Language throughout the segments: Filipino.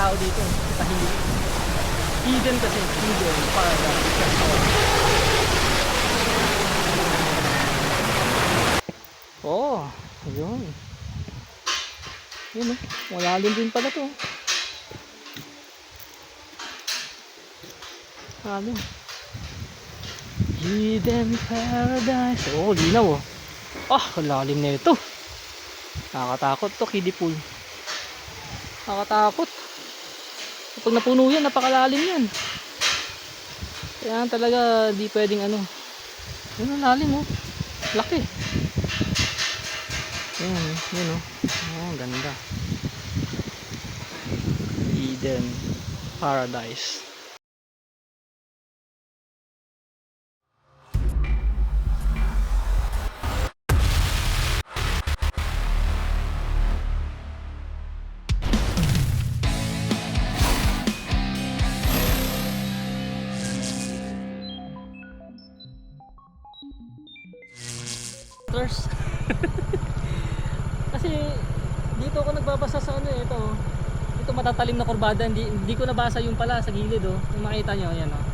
Tao dito. Tahimik. Hidden kasi. Hidden. Paradise. Oh, ayun. Yun oh. Malalim din pala to. Malalim. Hidden Paradise. Oh, linaw oh. Ah, lalim na ito. Nakakatakot to, kiddie pool. Nakakatakot. Kapag napuno yan, napakalalim yan. Kaya talaga di pwedeng ano. Yun ang lalim oh. Laki. Yan, yun oh. Oh, ganda. Eden Paradise. Matatalim na kurbada, hindi, hindi ko nabasa yung pala sa gilid oh. Yung makita nyo, yan oh.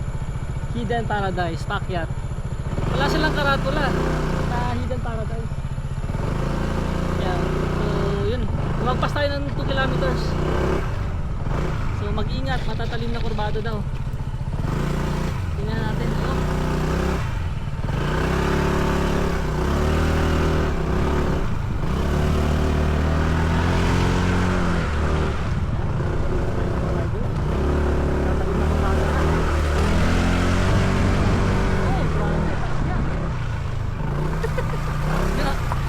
Hidden Paradise, Pakyat. Wala silang karatula na Hidden Paradise. Yan. So, yun. Lumagpas tayo ng 2 kilometers. So, mag-ingat, matatalim na kurbada daw. Tingnan natin. Oh.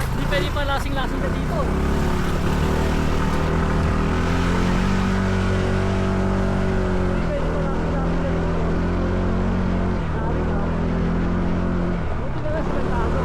Hindi pwede pa lasing-lasing na dito. Hindi pwede pa lasing-lasing na dito. Sabi na. Buti na lang sila tago.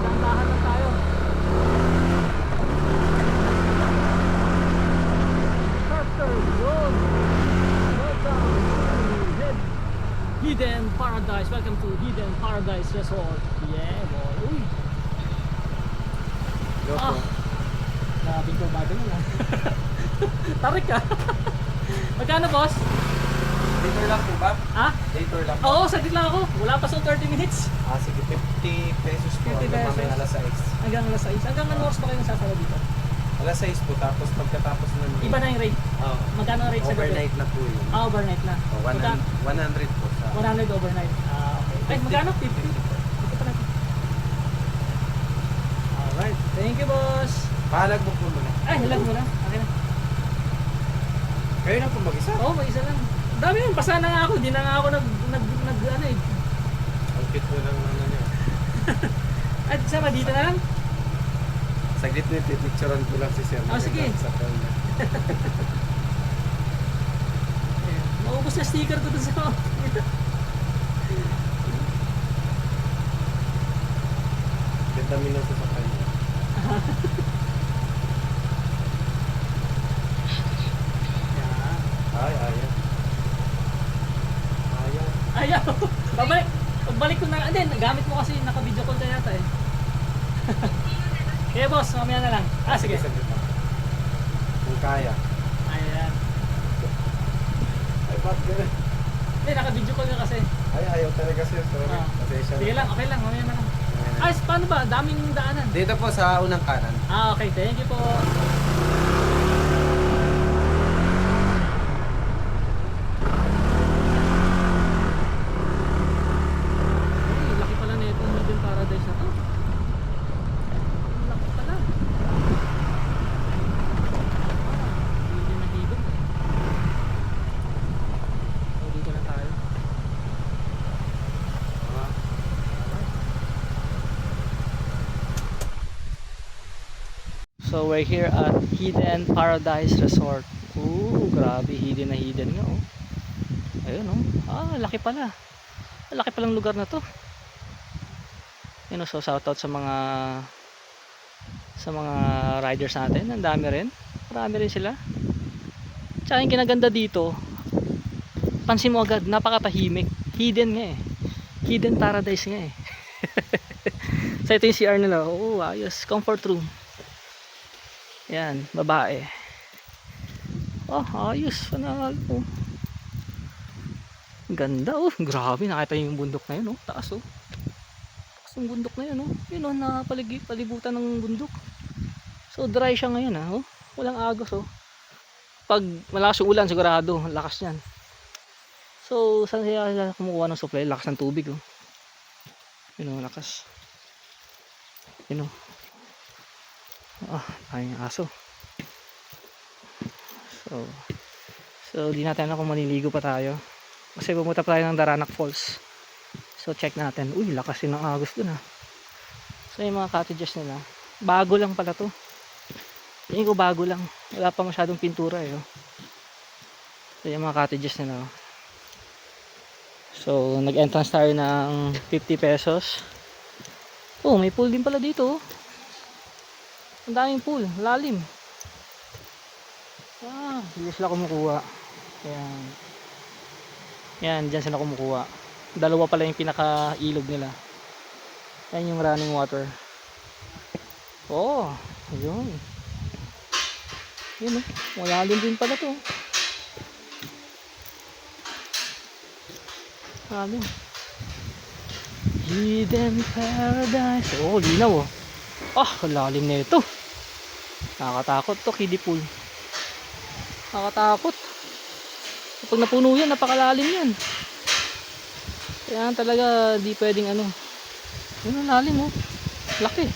Dahan-dahan lang tayo. After yun. Welcome to Hid- Hidden Paradise. Welcome to Hidden Paradise Resort. Yeah, boy. Uy. Ah. Grabe ko bago na lang. Tarik ka. Magkano boss? Dito lang po ba? Ha? Dito lang. Oo, saglit lang ako. Wala pa sa 30 minutes. Ah, sige, 50 pesos 50 po. Hanggang pesos. mamaya alas 6. Hanggang alas 6. Hanggang ano oras pa kayo nasasara dito? Alas 6 po, tapos pagkatapos nun. Iba na yung rate. Oh, Magkano ang rate sa gabi? overnight na po yun. Ah, overnight na. Oh, 100, Magka- 100 po sa... 100 overnight. Ah, okay. Ay, magkano? 50? Ito pala. Alright. Thank you, boss. Pahalag mo po muna. Ay, hilag mo na. Okay na. Kayo na po mag-isa. Oo, may isa lang. Ang Dami yun. Basa na nga ako. Di na nga ako nag, nag, nag, ano eh. Ang cute mo ng ano niya. At sama, dito na lang. Saglit na picturean ko lang si Sir. Ah, sige. Sa phone niya. Maubos na sticker ko dun sa dito. Ganda minuto sa kanya. Ay, ayan. Ayan. Ayaw. Babalik. Pagbalik ko na, hindi, gamit mo kasi naka-video call ka yata eh. Kaya boss, mamaya na lang. Ah, sige. Lang. Kung kaya. Ayan. Ay, ba't ganun? Hindi, naka-video call ka kasi. Ay, ayaw talaga sir. Sorry. Ah. Pasensya na. Sige lang, okay lang, mamaya na lang. Ay, paano ba? Daming daanan. Dito po sa unang kanan. Ah, okay. Thank you po. Ay, laki pala na itong Hidden Paradise na to. Ang Laki pala. Ah, hidden na hidden. So, dito lang tayo. Ah. So we're here at Hidden Paradise Resort. Ooh, grabe, hidden na hidden nga oh. Ayun oh. Ah, laki pala. Laki palang lugar na to. Yun, so shoutout sa mga sa mga riders natin. Ang dami rin. Marami rin sila. Tsaka yung kinaganda dito, pansin mo agad, napakatahimik. Hidden nga eh. Hidden paradise nga eh. so ito yung CR nila. Oo, ayos. Comfort room. Yan, babae. Oh, ayos. Panalo. Oh. Ganda oh. Grabe, nakita yung bundok na yun oh. Taas oh. Taas yung bundok na yun oh. Yun oh, napaligi, palibutan ng bundok. So dry siya ngayon ah. Oh. Walang agos oh. Pag malakas yung ulan, sigurado, lakas niyan. So, saan siya kumukuha ng supply? Lakas ng tubig oh. Yun oh, lakas. Yun oh. Ah, tayong aso. So, so di natin alam kung maliligo pa tayo. Kasi pumunta pa tayo ng Daranac Falls. So, check natin. Uy, lakas yun ng agos dun ah. So, yung mga cottages nila. Bago lang pala to. Tingin ko bago lang. Wala pa masyadong pintura eh. Oh. So, yung mga cottages nila. Oh. So, nag-entrance tayo ng 50 pesos. Oh, may pool din pala dito. Oh. Ang daming pool, lalim. Ah, hindi sila kumukuha. Ayan. Yan, dyan sila kumukuha. Dalawa pala yung pinaka-ilog nila. Yan yung running water. Oh, yun. Yun oh, malalim din pala to. Lalim. Hidden paradise. Oh, linaw oh. Ah, ang lalim na ito. Nakakatakot to, kiddie pool. Nakakatakot. Kapag napuno yan, napakalalim yan. Kaya talaga di pwedeng ano. Yun ang lalim oh. Laki.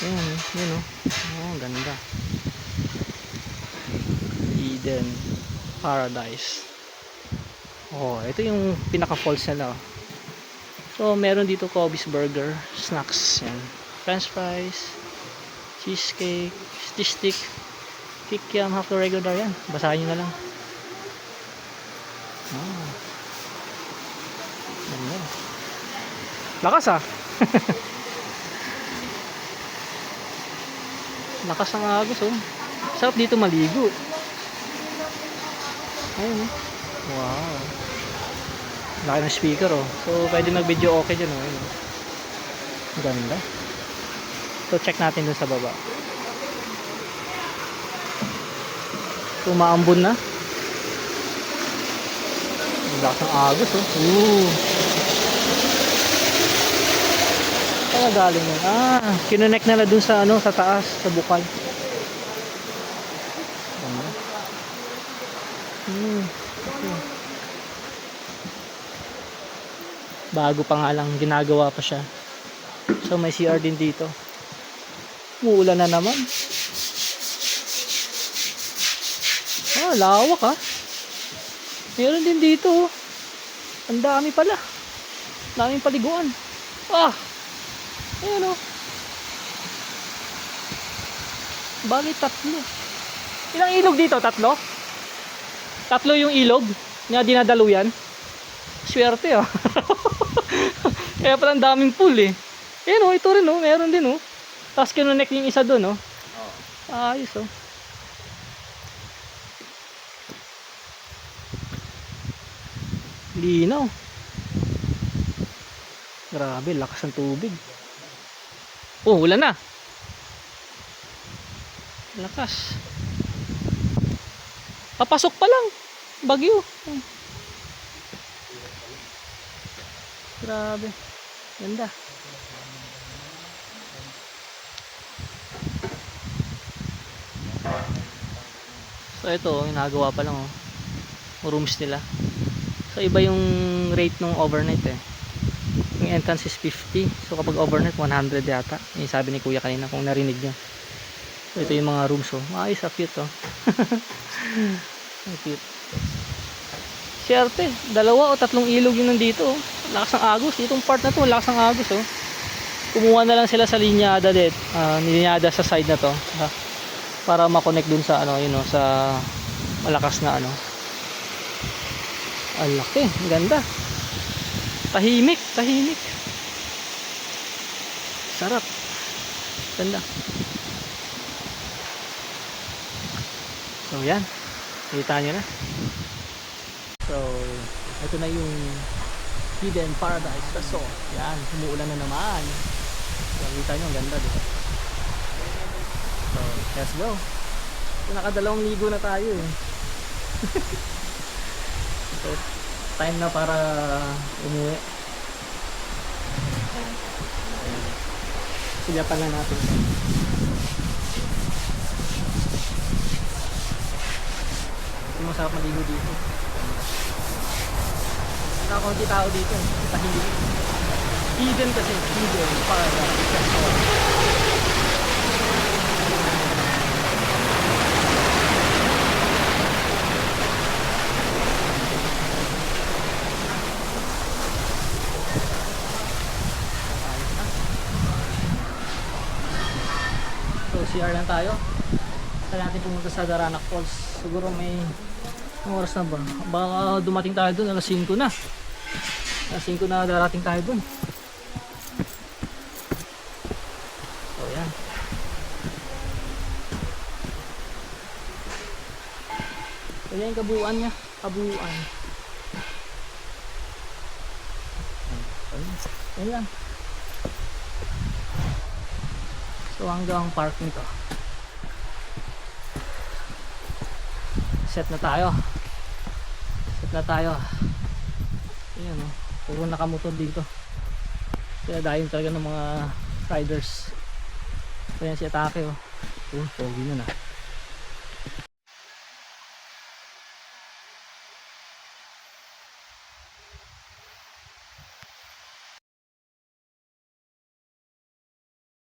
Yun, yun oh. Oh, ganda. Eden Paradise. Oh, ito yung pinaka falls nila. oh. So, meron dito Kobe's Burger, snacks, yan. French fries, cheesecake, cheese stick, kikiam, half the regular yan. Basahin nyo na lang. Ah. Ganda. Lakas ah. Lakas ng agos oh. Sarap dito maligo. Ayun oh. Wow. Laki ng speaker oh. So pwede mag-video okay dyan oh. Ayun, oh. Ganda. So check natin dun sa baba. Tumaambon na. Ang lakas ng agos oh. Ooh. Saan galing yun? Ah, kinonek nila dun sa ano, sa taas, sa bukal. Ganda. Hmm. Okay. Bago pa nga lang, ginagawa pa siya. So may CR din dito. Muulan na naman. Ah, lawak ah. Meron din dito. oh. Ang dami pala. Daming paliguan. Ah! Ayan oh. Bali tatlo. Ilang ilog dito? Tatlo? Tatlo yung ilog na dinadaluyan. Swerte oh. Kaya pala ang daming pool eh. Ayan oh, ito rin oh. Meron din oh. Tapos kinunek yung isa doon oh. Ayos oh. Linaw. Grabe, lakas ng tubig. Oh, wala na. Lakas. Papasok pa lang. Bagyo. Oh. Grabe. Ganda. So ito, ginagawa pa lang oh. Rooms nila. So iba yung rate ng overnight eh. Yung entrance is 50. So kapag overnight 100 yata. Yung sabi ni kuya kanina kung narinig niya. So ito yung mga rooms oh. Maayos ah, cute oh. Cute. Siyerte, dalawa o tatlong ilog yun nandito oh. Lakas ng agos. Itong part na to, lakas ng agos oh. Kumuha na lang sila sa linyada dit. Uh, linyada sa side na to. ah, para makonect dun sa ano, yun oh, sa malakas na ano. Ang ganda. Tahimik, tahimik. Sarap. Ganda. So yan. Kita nyo na. So, ito na yung Hidden Paradise Resort. Yan, umuulan na naman. So, kita nyo, ang ganda dito. Let's go. Nakadalawang ligo na tayo eh. so, time na para umuwi. Sigapan na natin. Masarap maligo dito. Nakakunti tao dito. Tahimik. Hidden kasi. Hidden. Paradise. Ayos na. So CR lang tayo. Saan natin pumunta sa Daranac Falls. Siguro may oras na ba? Baka dumating tayo dun, alas 5 na. Alas 5 na darating tayo dun. So yan. So yan kabuuan niya. Kabuuan. Ayun. Lang. So hanggang park nito. Set na tayo. Set na tayo. Ayan o. Puro nakamotor dito. Kaya dahil talaga ng mga riders. Yan si Atake o. Oh, pogi na na.